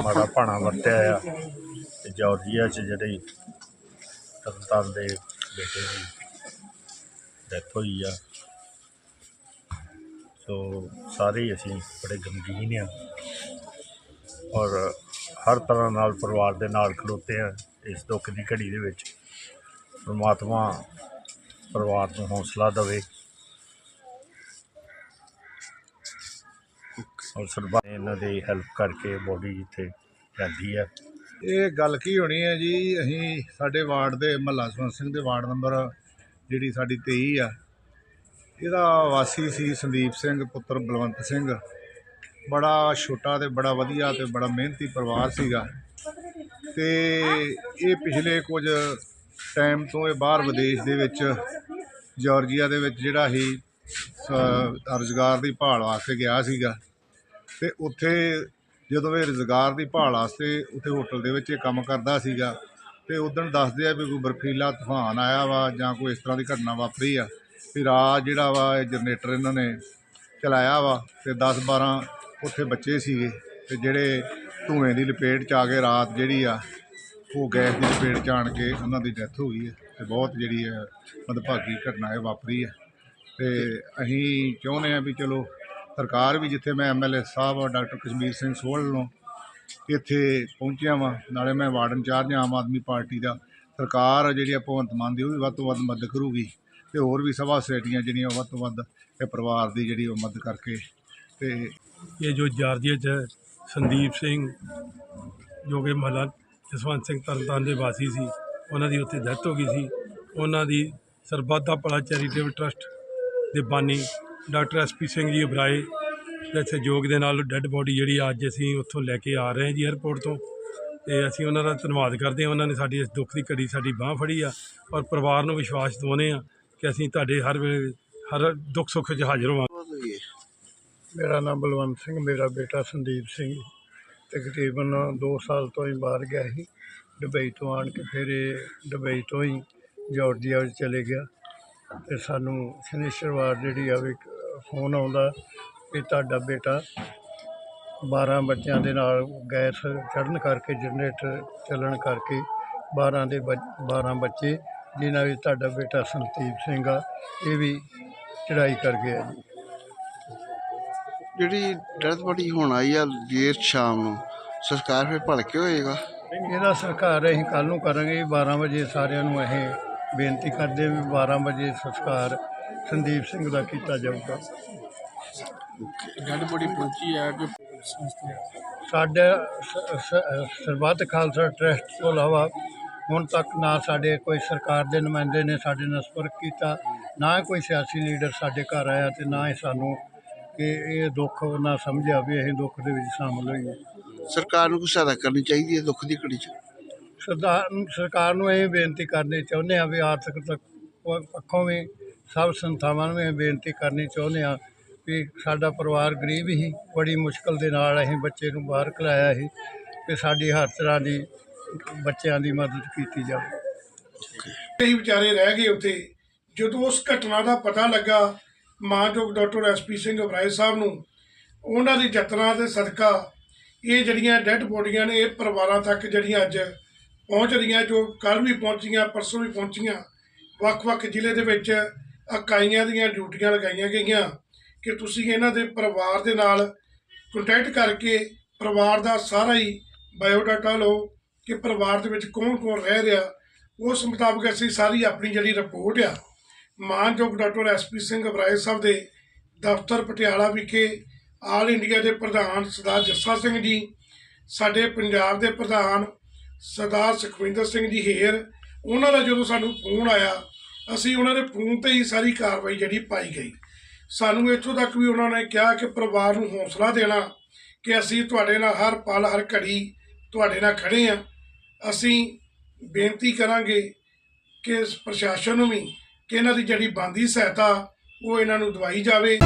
ਬੜਾ ਮਾੜਾ ਭਾਣਾ ਵਰਤਿਆ ਆ। ਤੇ ਜਾਰਜੀਆ 'ਚ ਜਿਹੜੀ ਤਰਨਤਾਰਨ ਦੇ ਬੇਟੇ ਦੀ ਡੈਥ ਹੋਈ ਆ। ਸੋ ਸਾਰੇ ਹੀ ਅਸੀਂ ਬੜੇ ਗਮਗੀਨ ਆ ਔਰ ਹਰ ਤਰ੍ਹਾਂ ਨਾਲ ਪਰਿਵਾਰ ਦੇ ਨਾਲ ਖਲੋਤੇ ਆ। ਇਸ ਦੁੱਖ ਦੀ ਘੜੀ ਦੇ ਵਿੱਚ ਪਰਮਾਤਮਾ ਪਰਿਵਾਰ ਨੂੰ ਹੌਸਲਾ ਦੇਵੇ। ਔਰ ਸਰਬੱਤ ਇਹਨਾਂ ਦੀ ਹੈਲਪ ਕਰਕੇ ਬੋਡੀ ਜਿੱਥੇ ਜਾਂਦੀ ਹੈ ਇਹ ਗੱਲ ਕੀ ਹੋਣੀ ਹੈ ਜੀ? ਅਸੀਂ ਸਾਡੇ ਵਾਰਡ ਦੇ ਮਹੱਲਾ ਸਵੰਤ ਸਿੰਘ ਦੇ ਵਾਰਡ ਨੰਬਰ ਜਿਹੜੀ ਸਾਡੀ 23 ਆ, ਇਹਦਾ ਵਾਸੀ ਸੀ ਸੰਦੀਪ ਸਿੰਘ, ਪੁੱਤਰ ਬਲਵੰਤ ਸਿੰਘ। ਬੜਾ ਛੋਟਾ ਤੇ ਬੜਾ ਵਧੀਆ ਤੇ ਬੜਾ ਮਿਹਨਤੀ ਪਰਿਵਾਰ ਸੀਗਾ। ਤੇ ਇਹ ਪਿਛਲੇ ਕੁਝ ਟਾਈਮ ਤੋਂ ਇਹ ਬਾਹਰ ਵਿਦੇਸ਼ ਦੇ ਵਿੱਚ ਜਾਰਜੀਆ ਦੇ ਵਿੱਚ ਜਿਹੜਾ ਹੀ ਰੁਜ਼ਗਾਰ ਦੀ ਭਾਲ ਵਾਸਤੇ ਗਿਆ ਸੀਗਾ। ਤੇ ਉੱਥੇ ਜਦੋਂ ਇਹ ਰੁਜ਼ਗਾਰ ਦੀ ਭਾਲ ਵਾਸਤੇ ਉੱਥੇ ਹੋਟਲ ਦੇ ਵਿੱਚ ਇਹ ਕੰਮ ਕਰਦਾ ਸੀਗਾ, ਤੇ ਉਦੋਂ ਦੱਸਦੇ ਆ ਵੀ ਕੋਈ ਬਰਫੀਲਾ ਤੂਫਾਨ ਆਇਆ ਵਾ ਜਾਂ ਕੋਈ ਇਸ ਤਰ੍ਹਾਂ ਦੀ ਘਟਨਾ ਵਾਪਰੀ ਆ, ਵੀ ਰਾਤ ਜਿਹੜਾ ਵਾ ਇਹ ਜਨਰੇਟਰ ਇਹਨਾਂ ਨੇ ਚਲਾਇਆ ਵਾ ਤੇ 10 12 ਉੱਥੇ ਬੱਚੇ ਸੀਗੇ ਤੇ ਜਿਹੜੇ ਧੂਏ ਦੀ ਲਪੇਟ ਚ ਆ ਕੇ ਰਾਤ ਜਿਹੜੀ ਆ ਉਹ ਗੈਸ ਦੀ ਲਪੇਟ ਚ ਆਣ ਕੇ ਉਹਨਾਂ ਦੀ ਡੈਥ ਹੋ ਗਈ ਹੈ ਤੇ ਬਹੁਤ ਜਿਹੜੀ ਹੈ ਮੰਦਭਾਗੀ ਘਟਨਾ ਇਹ ਵਾਪਰੀ ਹੈ ਤੇ ਅਸੀਂ ਚਾਹੁੰਦੇ ਆ ਵੀ ਚਲੋ ਸਰਕਾਰ ਵੀ ਜਿੱਥੇ ਮੈਂ ਐਮਐਲਏ ਸਾਹਿਬ ਔਰ ਡਾਕਟਰ ਕਸ਼ਮੀਰ ਸਿੰਘ ਸੋਹਲ ਨੂੰ ਇੱਥੇ ਪਹੁੰਚਿਆ ਵਾਂ, ਨਾਲੇ ਮੈਂ ward in charge Aam Aadmi party ਦਾ ਸਰਕਾਰ ਜਿਹੜੀ ਆ ਭਗਵੰਤ ਮਾਨ ਦੀ, ਉਹ ਵੀ ਵੱਧ ਤੋਂ ਵੱਧ ਮਦਦ ਕਰੂਗੀ ਤੇ ਹੋਰ ਵੀ ਸਭਾ ਸੁਸਾਇਟੀਆਂ ਜਿਹੜੀਆਂ ਵੱਧ ਤੋਂ ਵੱਧ ਇਹ ਪਰਿਵਾਰ ਦੀ ਜਿਹੜੀ ਉਹ ਮਦਦ ਕਰਕੇ ਤੇ ਇਹ ਜੋ ਜਾਰਜੀਆ 'ਚ ਸੰਦੀਪ ਸਿੰਘ, ਜੋ ਕਿ ਮਹੱਲਾ ਜਸਵੰਤ ਸਿੰਘ ਤਰਨਤਾਰਨ ਦੇ ਵਾਸੀ ਸੀ, ਉਹਨਾਂ ਦੀ ਉੱਥੇ ਡੈਥ ਹੋ ਗਈ ਸੀ। ਉਹਨਾਂ ਦੀ ਸਰਬੱਤ ਦਾ ਭਲਾ ਚੈਰੀਟੇਬਲ ਟਰਸਟ ਦੇ ਬਾਨੀ ਡਾਕਟਰ ਐਸਪੀ ਸਿੰਘ ਜੀ ਉਬਰਾਏ ਦੇ ਸਹਿਯੋਗ ਦੇ ਨਾਲ ਡੈੱਡ ਬੋਡੀ ਜਿਹੜੀ ਅੱਜ ਅਸੀਂ ਉੱਥੋਂ ਲੈ ਕੇ ਆ ਰਹੇ ਹਾਂ ਜੀ 에ਅਰਪੋਰਟ ਤੋਂ। ਤੇ ਅਸੀਂ ਉਹਨਾਂ ਦਾ ਧੰਨਵਾਦ ਕਰਦੇ ਹਾਂ। ਉਹਨਾਂ ਨੇ ਸਾਡੀ ਇਸ ਦੁੱਖ ਦੀ ਘੜੀ ਸਾਡੀ ਬਾਹ ਫੜੀ ਆ ਔਰ ਪਰਿਵਾਰ ਨੂੰ ਵਿਸ਼ਵਾਸ ਦਿਵਾਉਂਦੇ ਆ ਕਿ ਅਸੀਂ ਤੁਹਾਡੇ ਹਰ ਵੇਲੇ ਹਰ ਦੁੱਖ ਸੁੱਖ 'ਚ ਹਾਜ਼ਰ ਹੋਵਾਂਗੇ। ਮੇਰਾ ਨਾਮ ਬਲਵੰਤ ਸਿੰਘ ਮੇਰਾ ਬੇਟਾ ਸੰਦੀਪ ਸਿੰਘ। ਤਕਰੀਬਨ 2 ਸਾਲ ਤੋਂ ਹੀ ਬਾਹਰ ਗਿਆ ਸੀ। ਦੁਬਈ ਤੋਂ ਆਣ ਕੇ ਫਿਰ ਇਹ ਦੁਬਈ ਤੋਂ ਹੀ ਜਾਰਜੀਆ ਵਿੱਚ ਚਲੇ ਗਿਆ। ਤੇ ਸਾਨੂੰ ਸ਼ਨੀਚਰਵਾਰ ਜਿਹੜੀ ਆ ਵੀ ਫੋਨ ਆਉਂਦਾ ਕਿ ਤੁਹਾਡਾ ਬੇਟਾ 12 ਬੱਚਿਆਂ ਦੇ ਨਾਲ ਗੈਸ ਚੜਨ ਕਰਕੇ ਜਨਰੇਟਰ ਚੱਲਣ ਕਰਕੇ 12 ਦੇ 12 ਬੱਚੇ ਜਿਨ੍ਹਾਂ ਵਿੱਚ ਤੁਹਾਡਾ ਬੇਟਾ ਸੰਦੀਪ ਸਿੰਘ ਆ ਇਹ ਵੀ ਚੜਾਈ ਕਰ ਗਿਆ ਜੀ। ਜਿਹੜੀ ਡੈਥ ਬੋਡੀ ਹੁਣ ਆਈ ਆ ਦੇਰ ਸ਼ਾਮ ਨੂੰ ਸੰਸਕਾਰ ਫਿਰ ਭਲਕੇ ਹੋਏਗਾ? ਇਹਦਾ ਸਰਕਾਰ ਅਸੀਂ ਕੱਲ ਨੂੰ ਕਰਾਂਗੇ ਜੀ 12 ਵਜੇ ਸਾਰਿਆਂ ਨੂੰ ਇਹ ਬੇਨਤੀ ਕਰਦੇ ਵੀ 12 ਵਜੇ ਸੰਸਕਾਰ ਸੰਦੀਪ ਸਿੰਘ ਦਾ ਕੀਤਾ ਜਾਊਗਾ। ਬੋਡੀ ਪਹੁੰਚੀ ਆ ਕਿ ਸਾਡਾ ਸਰਬੱਤ ਖਾਲਸਾ ਟਰਸਟ ਤੋਂ ਇਲਾਵਾ ਹੁਣ ਤੱਕ ਨਾ ਸਾਡੇ ਕੋਈ ਸਰਕਾਰ ਦੇ ਨੁਮਾਇੰਦੇ ਨੇ ਸਾਡੇ ਨਾਲ ਸੰਪਰਕ ਕੀਤਾ ਨਾ ਕੋਈ ਸਿਆਸੀ ਲੀਡਰ ਸਾਡੇ ਘਰ ਆਇਆ ਤੇ ਨਾ ਹੀ ਸਾਨੂੰ ਕਿ ਇਹ ਦੁੱਖ ਨਾ ਸਮਝਿਆ ਵੀ ਅਸੀਂ ਦੁੱਖ ਦੇ ਵਿੱਚ ਸ਼ਾਮਲ ਹੋਈਏ। ਸਰਕਾਰ ਨੂੰ ਕੋਈ ਸਹਾਇਤਾ ਕਰਨੀ ਚਾਹੀਦੀ ਹੈ ਦੁੱਖ ਦੀ ਘੜੀ 'ਚ। ਸਰਦਾਰ ਸਰਕਾਰ ਨੂੰ ਇਹ ਬੇਨਤੀ ਕਰਨੀ ਚਾਹੁੰਦੇ ਆ ਵੀ ਆਰਥਿਕ ਤੱਕ ਪੱਖੋਂ ਵੀ ਸਭ ਸੰਸਥਾਵਾਂ ਨੂੰ ਇਹ ਬੇਨਤੀ ਕਰਨੀ ਚਾਹੁੰਦੇ ਹਾਂ ਵੀ ਸਾਡਾ ਪਰਿਵਾਰ ਗਰੀਬ ਹੀ, ਬੜੀ ਮੁਸ਼ਕਲ ਦੇ ਨਾਲ ਅਸੀਂ ਬੱਚੇ ਨੂੰ ਬਾਹਰ ਕਲਾਇਆ ਸੀ ਤੇ ਸਾਡੀ ਹਰ ਤਰ੍ਹਾਂ ਦੀ ਬੱਚਿਆਂ ਦੀ ਮਦਦ ਕੀਤੀ ਜਾਵੇ। ਕਈ ਵਿਚਾਰੇ ਰਹਿ ਗਏ ਉੱਥੇ। ਜਦੋਂ ਉਸ ਘਟਨਾ ਦਾ ਪਤਾ ਲੱਗਾ ਮਾਨਯੋਗ ਡਾਕਟਰ ਐਸਪੀ ਸਿੰਘ ਅਬਰਾਏ ਸਾਹਿਬ ਨੂੰ, ਉਹਨਾਂ ਦੀ ਯਤਨਾਂ ਦੇ ਸਦਕਾ ਇਹ ਜਿਹੜੀਆਂ ਡੈੱਡ ਬੋਡੀਆਂ ਨੇ, ਇਹ ਪਰਿਵਾਰਾਂ ਤੱਕ ਜਿਹੜੀਆਂ ਅੱਜ ਪਹੁੰਚ ਰਹੀਆਂ, ਜੋ ਕੱਲ ਵੀ ਪਹੁੰਚੀਆਂ, ਪਰਸੋਂ ਵੀ ਪਹੁੰਚੀਆਂ, ਵੱਖ-ਵੱਖ ਜ਼ਿਲ੍ਹੇ ਦੇ ਵਿੱਚ ਇਕਾਈਆਂ ਦੀਆਂ ਡਿਊਟੀਆਂ ਲਗਾਈਆਂ ਗਈਆਂ ਕਿ ਤੁਸੀਂ ਇਹਨਾਂ ਦੇ ਪਰਿਵਾਰ ਦੇ ਨਾਲ ਕੰਟੈਕਟ ਕਰਕੇ ਪਰਿਵਾਰ ਦਾ ਸਾਰਾ ਹੀ ਬਾਇਓਡਾਟਾ ਲਓ ਕਿ ਪਰਿਵਾਰ ਦੇ ਵਿੱਚ ਕੌਣ-ਕੌਣ ਰਹਿ ਰਿਹਾ। ਉਸ ਮੁਤਾਬਕ ਅਸੀਂ ਸਾਰੀ ਆਪਣੀ ਜਿਹੜੀ ਰਿਪੋਰਟ ਆ, ਮਾਨਯੋਗ ਡਾਕਟਰ ਐਸਪੀ ਸਿੰਘ ਅਬਰਾਏ ਸਾਹਿਬ ਦੇ ਦਫ਼ਤਰ ਪਟਿਆਲਾ ਵਿਖੇ ਆਲ ਇੰਡੀਆ ਦੇ ਪ੍ਰਧਾਨ ਸਰਦਾਰ ਜੱਸਾ ਸਿੰਘ ਜੀ, ਸਾਡੇ ਪੰਜਾਬ ਦੇ ਪ੍ਰਧਾਨ ਸਰਦਾਰ ਸੁਖਵਿੰਦਰ ਸਿੰਘ ਜੀ ਹੇਰ ਉਹਨਾਂ ਦਾ ਜਦੋਂ ਸਾਨੂੰ ਫੋਨ ਆਇਆ ਅਸੀਂ ਉਹਨਾਂ ਦੇ ਫੋਨ ਤੇ ਹੀ ਸਾਰੀ ਕਾਰਵਾਈ ਜਿਹੜੀ ਪਾਈ ਗਈ। ਸਾਨੂੰ ਇੱਥੋਂ ਤੱਕ ਵੀ ਉਹਨਾਂ ਨੇ ਕਿਹਾ ਕਿ ਪਰਿਵਾਰ ਨੂੰ ਹੌਸਲਾ ਦੇਣਾ ਕਿ ਅਸੀਂ ਤੁਹਾਡੇ ਨਾਲ ਹਰ ਪਲ, ਹਰ ਘੜੀ ਤੁਹਾਡੇ ਨਾਲ ਖੜੇ ਆ ਅਸੀਂ ਬੇਨਤੀ ਕਰਾਂਗੇ ਕਿ ਪ੍ਰਸ਼ਾਸਨ ਨੂੰ ਵੀ ਕਿ ਇਹਨਾਂ ਦੀ ਜਿਹੜੀ ਬੰਦੀ ਸਹਾਇਤਾ ਉਹ ਇਹਨਾਂ ਨੂੰ ਦਵਾਈ ਜਾਵੇ।